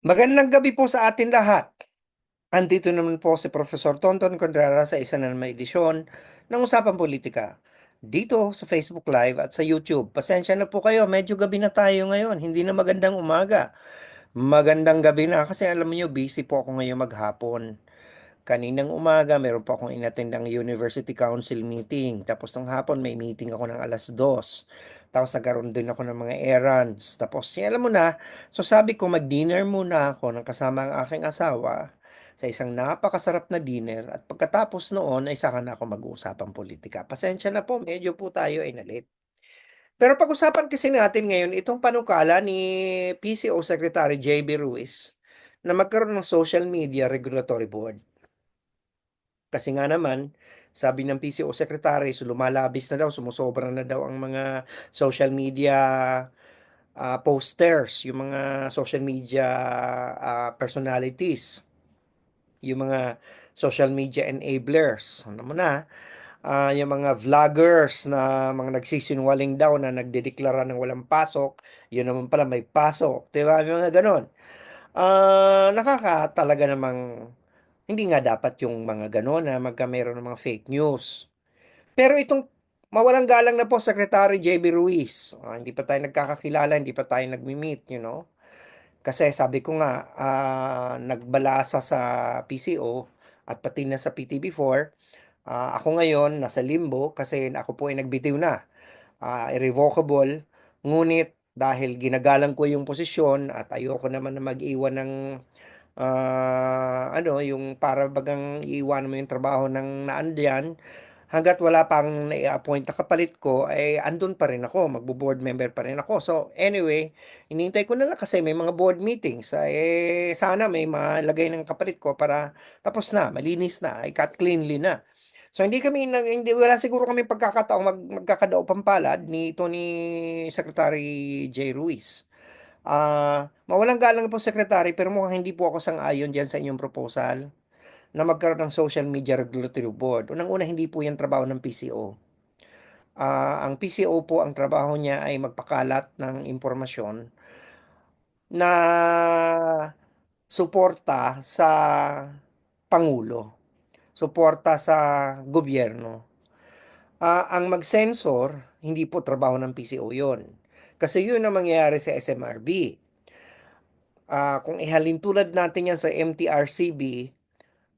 Magandang gabi po sa atin lahat. Andito naman po si Professor Tonton Contreras sa isa na namang edisyon ng Usapang Politika. Dito sa Facebook Live at sa YouTube. Pasensya na po kayo, medyo gabi na tayo ngayon. Hindi na magandang umaga. Magandang gabi na kasi alam niyo busy po ako ngayon maghapon. Kaninang umaga, meron po akong inattend ng University Council meeting. Tapos ng hapon, may meeting ako ng alas 2. Tapos nagkaroon din ako ng mga errands. Tapos, yan, alam mo na, so sabi ko mag-dinner muna ako ng kasama ang aking asawa sa isang napakasarap na dinner at pagkatapos noon ay saka na ako mag-uusapang politika. Pasensya na po, medyo po tayo ay nalit. Pero pag-usapan kasi natin ngayon itong panukala ni PCO Secretary JB Ruiz na magkaroon ng Social Media Regulatory Board. Kasi nga naman, sabi ng PCO Secretary, so lumalabis na daw, sumusobra na daw ang mga social media uh, posters, yung mga social media uh, personalities, yung mga social media enablers. Ano mo na, uh, yung mga vloggers na mga nagsisinwaling daw na nagdedeklara ng walang pasok, yun naman pala may pasok. Diba? Yung mga ganon. Uh, nakaka talaga namang hindi nga dapat yung mga gano'n na magka meron ng mga fake news. Pero itong mawalang galang na po Secretary JB Ruiz, uh, hindi pa tayo nagkakakilala, hindi pa tayo nagmi-meet, you know. Kasi sabi ko nga, uh, nagbalasa sa PCO at pati na sa PTB4, uh, ah, ako ngayon nasa limbo kasi ako po ay nagbitiw na. Uh, irrevocable, ngunit dahil ginagalang ko yung posisyon at ayoko naman na mag-iwan ng uh, ano, yung para bagang iiwanan mo yung trabaho ng naandiyan, hanggat wala pang na-appoint na kapalit ko, ay eh, andun pa rin ako, magbo-board member pa rin ako. So, anyway, inintay ko na lang kasi may mga board meetings. Eh, sana may malagay ng kapalit ko para tapos na, malinis na, ay cut cleanly na. So hindi kami hindi wala siguro kami pagkakataong mag, magkakadao pampalad ni ito ni Secretary J. Ruiz. Ah, mawalang galang po Secretary pero mukhang hindi po ako sang-ayon diyan sa inyong proposal na magkaroon ng Social Media Regulatory Board. Unang-una hindi po 'yan trabaho ng PCO. Ah, ang PCO po ang trabaho niya ay magpakalat ng impormasyon na suporta sa pangulo, suporta sa gobyerno. Ah, ang mag-censor hindi po trabaho ng PCO 'yon. Kasi yun ang mangyayari sa SMRB. Uh, ah, kung ihalin tulad natin yan sa MTRCB,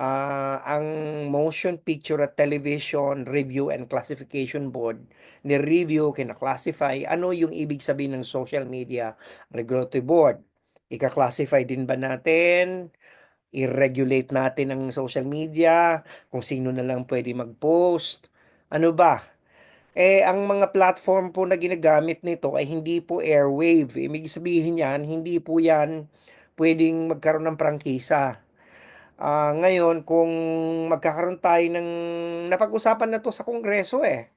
uh, ah, ang Motion Picture at Television Review and Classification Board ni-review, kina-classify, ano yung ibig sabihin ng Social Media Regulatory Board. Ika-classify din ba natin? I-regulate natin ang social media? Kung sino na lang pwede mag-post? Ano ba? Eh, ang mga platform po na ginagamit nito ay hindi po airwave. Ibig sabihin yan, hindi po yan pwedeng magkaroon ng prangkisa. Uh, ngayon, kung magkakaroon tayo ng... Napag-usapan na to sa Kongreso eh.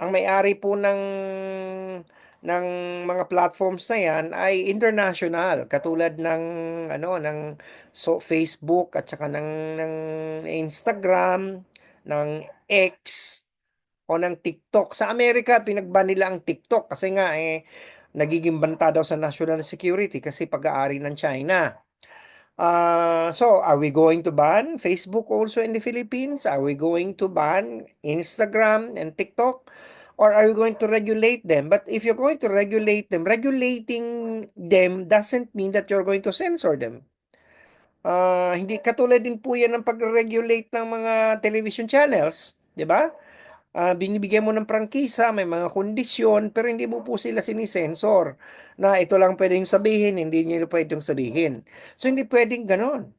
Ang may-ari po ng ng mga platforms na yan ay international katulad ng ano ng so Facebook at saka ng ng Instagram ng X o ng TikTok. Sa Amerika, pinagban nila ang TikTok kasi nga eh, nagiging banta daw sa national security kasi pag-aari ng China. Uh, so, are we going to ban Facebook also in the Philippines? Are we going to ban Instagram and TikTok? Or are we going to regulate them? But if you're going to regulate them, regulating them doesn't mean that you're going to censor them. Uh, hindi katulad din po yan ng pag-regulate ng mga television channels, 'di ba? Uh, binibigyan mo ng prangkisa, may mga kondisyon, pero hindi mo po sila sinisensor na ito lang pwedeng sabihin, hindi niyo pwedeng sabihin. So, hindi pwedeng ganon.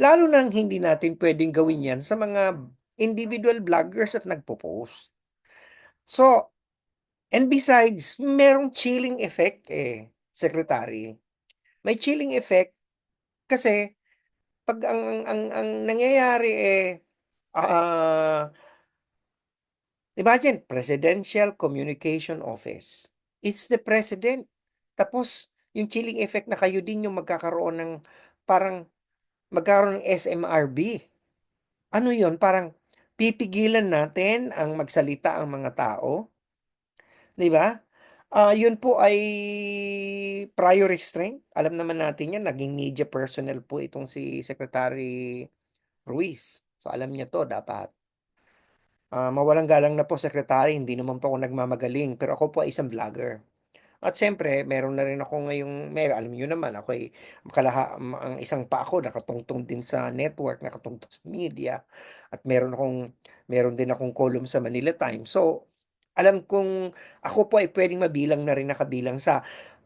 Lalo nang hindi natin pwedeng gawin yan sa mga individual vloggers at nagpo-post. So, and besides, merong chilling effect eh, Secretary. May chilling effect kasi pag ang ang ang, ang nangyayari eh uh, Imagine, Presidential Communication Office. It's the President. Tapos, yung chilling effect na kayo din yung magkakaroon ng parang magkaroon ng SMRB. Ano yon Parang pipigilan natin ang magsalita ang mga tao. 'Di ba? Ah, yun po ay prior restraint. Alam naman natin yan, naging media personnel po itong si Secretary Ruiz. So alam niya 'to dapat. Ah, mawalang galang na po Secretary, hindi naman po ako nagmamagaling, pero ako po ay isang vlogger. At siyempre meron na rin ako ngayong mer alam niyo naman ako'y kalaha ang isang paa ko nakatungtong din sa network, nakatungtong sa media, at meron akong meron din akong column sa Manila Times. So, alam kong ako po ay puwedeng mabilang na rin na kabilang sa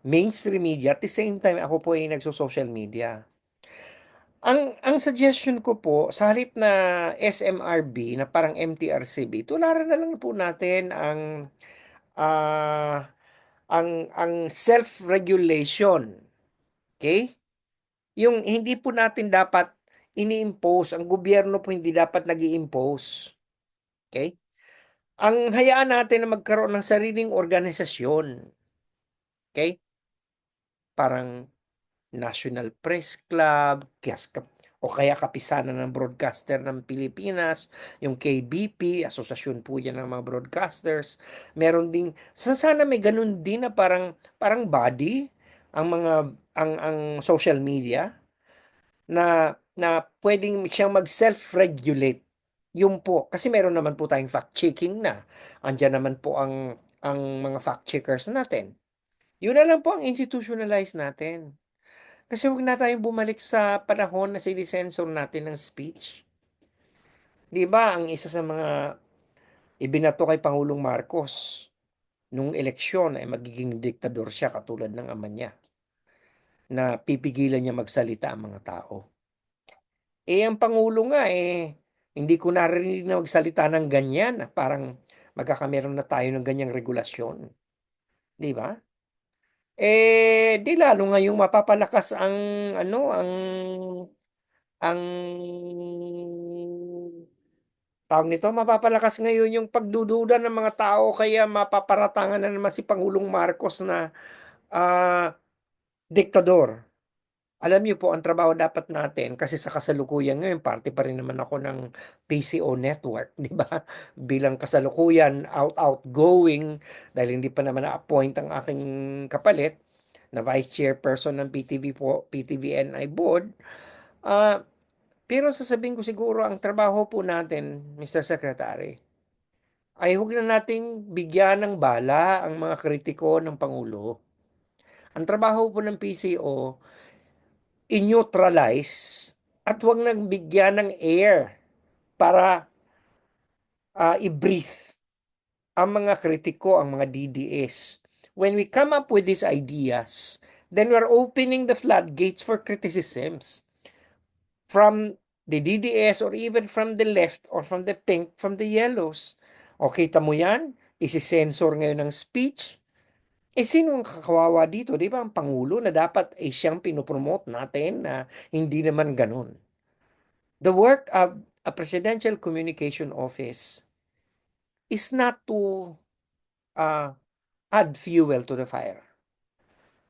mainstream media, at the same time ako po ay nagso-social media. Ang ang suggestion ko po sa halip na SMRB na parang MTRCB, tularan na lang po natin ang, ah, ang ang self-regulation, okey? Yung hindi po natin dapat ini-impose, ang gobyerno po hindi dapat nag-i-impose, okey? Ang hayaan natin na magkaroon ng sariling organisasyon. Okey? Parang National Press Club, o kaya Kapisanan ng Broadcaster ng Pilipinas, yung KBP, asosasyon po yan ng mga broadcasters. Meron ding sa sana may gano'n din na parang parang body ang mga ang ang social media na na puwedeng siyang mag-self-regulate. Yun po, kasi meron naman po tayong fact checking na. Andiyan naman po ang ang mga fact checkers natin. Yun na lang po ang institutionalize natin. Kasi huwag na tayong bumalik sa panahon na sine-censor natin ng speech. 'Di ba ang isa sa mga ibinato kay Pangulong Marcos nung eleksyon ay magiging diktador siya katulad ng ama niya. Na pipigilan niya magsalita ang mga tao. Eh, ang pangulo nga, eh, hindi ko narinig na magsalita ng ganyan parang magkakameron na tayo ng ganyang regulasyon, 'di ba? Eh, 'di lalo ngayong mapapalakas ang ano, ang ang tawag nito, mapapalakas ngayon yung pagdududa ng mga tao kaya mapaparatangan na naman si Pangulong Marcos na, ah, diktador. Alam niyo po ang trabaho dapat natin kasi sa kasalukuyan ngayon parte pa rin naman ako ng PCO network, 'di ba? Bilang kasalukuyan out outgoing dahil hindi pa naman na-appoint ang aking kapalit na vice chairperson ng PTV po PTVNI board. Ah, pero sasabihin ko siguro ang trabaho po natin, Mr. Secretary, ay huwag na nating bigyan ng bala ang mga kritiko ng pangulo. Ang trabaho po ng PCO i-neutralize at wag nang bigyan ng air para, ah, i-breathe ang mga kritiko, ang mga DDS. When we come up with these ideas, then we're opening the floodgates for criticisms from the DDS or even from the left or from the pink, from the yellows. O kita mo yan, isi-censor ngayon ng speech. Eh, sino ang kawawa dito, 'di ba, ang pangulo na dapat, eh, siyang pino-promote natin na hindi naman gano'n. The work of a Presidential Communication Office is not to, uh, add fuel to the fire.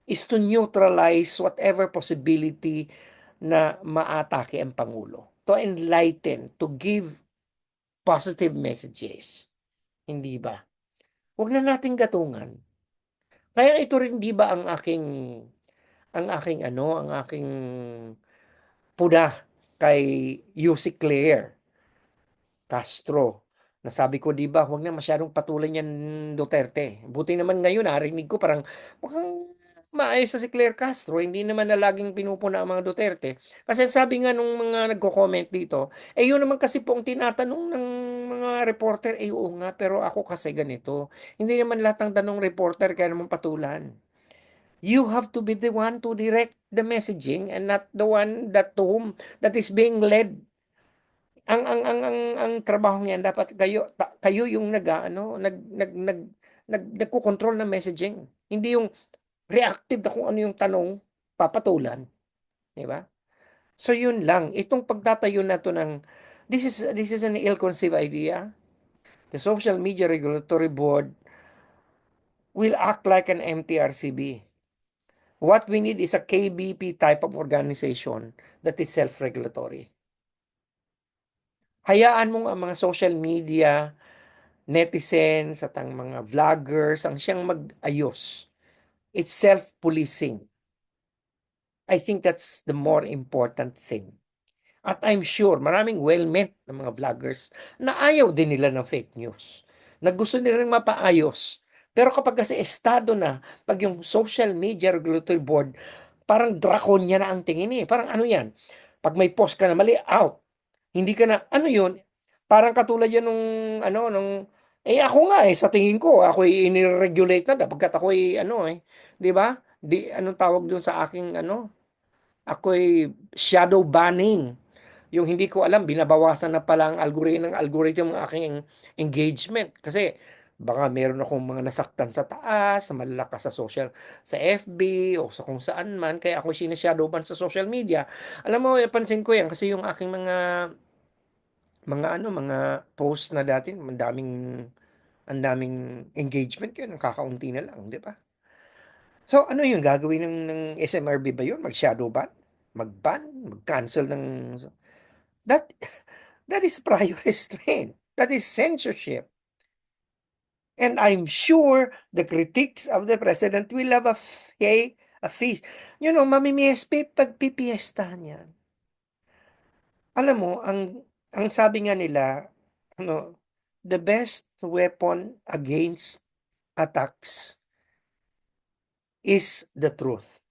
Is to neutralize whatever possibility na maatake ang pangulo. To enlighten, to give positive messages, hindi ba? Huwag na nating gatungan. Kaya ito rin 'di ba ang aking ang aking ano, ang aking puna kay Yussi Claire Castro. Na sabi ko 'di ba, huwag na masyadong patulan 'yan Duterte. Buti naman ngayon narinig ko parang mukhang maayos na si Claire Castro, hindi naman na laging pinupuna ang mga Duterte. Kasi sabi nga nung mga nagko-comment dito, eh yun naman kasi po ang tinatanong ng mga reporter, eh oo nga, pero ako kasi ganito. Hindi naman lahat ng tanong reporter kaya naman patulan. You have to be the one to direct the messaging and not the one that to whom that is being led. Ang ang ang ang ang trabahong 'yan dapat kayo ta, kayo yung nag nag nag nag nagko-control ng messaging. Hindi yung reactive na kung ano yung tanong, papatulan, 'di ba? So yun lang, itong pagtatayo na 'to ng this is this is an ill-conceived idea. The Social Media Regulatory Board will act like an MTRCB. What we need is a KBP type of organization that is self-regulatory. Hayaan mong ang mga social media netizens at ang mga vloggers ang siyang mag-ayos. It's self-policing. I think that's the more important thing. At I'm sure maraming well-meant na mga vloggers na ayaw din nila ng fake news. Na gusto nilang mapaayos. Pero kapag kasi estado na, pag yung Social Media Regulatory Board, parang draconian na ang tingin eh. Parang ano yan? Pag may post ka na mali, out. Hindi ka na, ano yun? Parang katulad yan nung, ano, nung, eh ako nga eh, sa tingin ko, ako i-regulate na pagkat ako ano eh, di ba? Di, anong tawag doon sa aking, ano, ako'y shadow banning. Yung hindi ko alam, binabawasan na pala ang algorithm, ng algorithm ng aking engagement. Kasi baka meron akong mga nasaktan sa taas, malalakas sa social, sa FB o sa kung saan man, kaya ako sinashadow ban sa social media. Alam mo, pansin ko yan kasi yung aking mga mga ano, mga post na dati, ang daming ang daming engagement kaya nakakaunti na lang, di ba? So ano yung gagawin ng, ng SMRB ba yun? Mag-shadow ban? Mag-ban? Mag-cancel ng... That, that is prior restraint. That is censorship. And I'm sure the critics of the president will have a, a, a feast. You know, mamimiespe pagpipiesta niyan. Alam mo, ang, ang sabi nga nila, ano, the best weapon against attacks is the truth.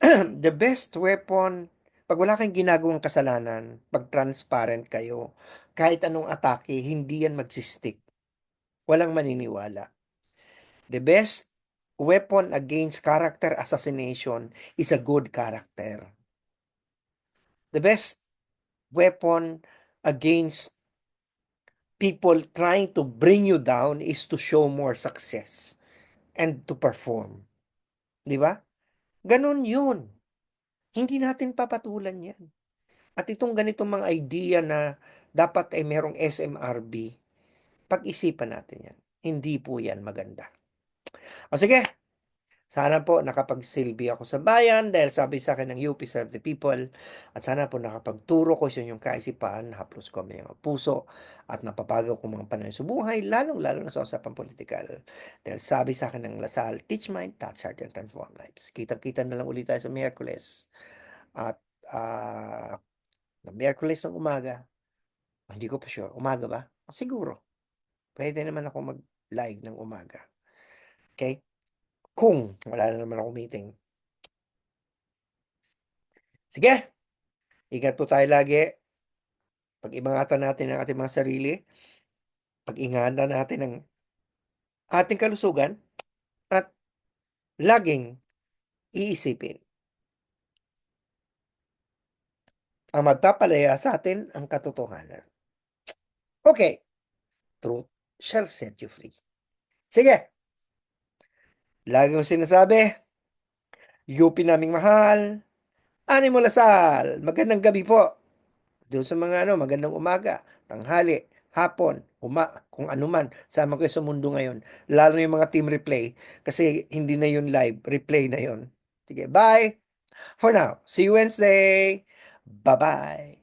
the best weapon, pag wala kang ginagawang kasalanan, pag transparent kayo, kahit anong atake, hindi yan magsistick. Walang maniniwala. The best weapon against character assassination is a good character. The best weapon against people trying to bring you down is to show more success and to perform. Di ba? Ganon yun. Hindi natin papatulan yan. At itong ganitong mga idea na dapat ay merong SMRB, pag-isipan natin yan. Hindi po yan maganda. O sige, sana po nakapagsilbi ako sa bayan dahil sabi sa akin ng UP Serve the People at sana po nakapagturo ko sa inyong kaisipan, haplos ko ang mga puso at napapagaw ko mga panahon sa buhay, lalong-lalo na sa usapang politikal. Dahil sabi sa akin ng Lasal, teach mind, touch heart, and transform lives. Kita-kita na lang ulit tayo sa Miyerkules. At uh, na Miyerkules ng umaga, hindi ko pa sure, umaga ba? Siguro. Pwede naman ako mag-live ng umaga. Okay? Kung wala na naman ako meeting. Sige. Ingat po tayo lagi. Pag-ingatan natin ang ating mga sarili. Pag-ingatan natin ang ating kalusugan. At laging iisipin. Ang magpapalaya sa atin ang katotohanan. Okay. Truth shall set you free. Sige. Lagi kong sinasabi, UP naming mahal, Animo Lasal, magandang gabi po. Doon sa mga ano, magandang umaga, tanghali, hapon, uma, kung ano man, sama ko sa mundo ngayon. Lalo na yung mga team replay, kasi hindi na yun live, replay na yun. Sige, bye! For now, see you Wednesday! Bye-bye!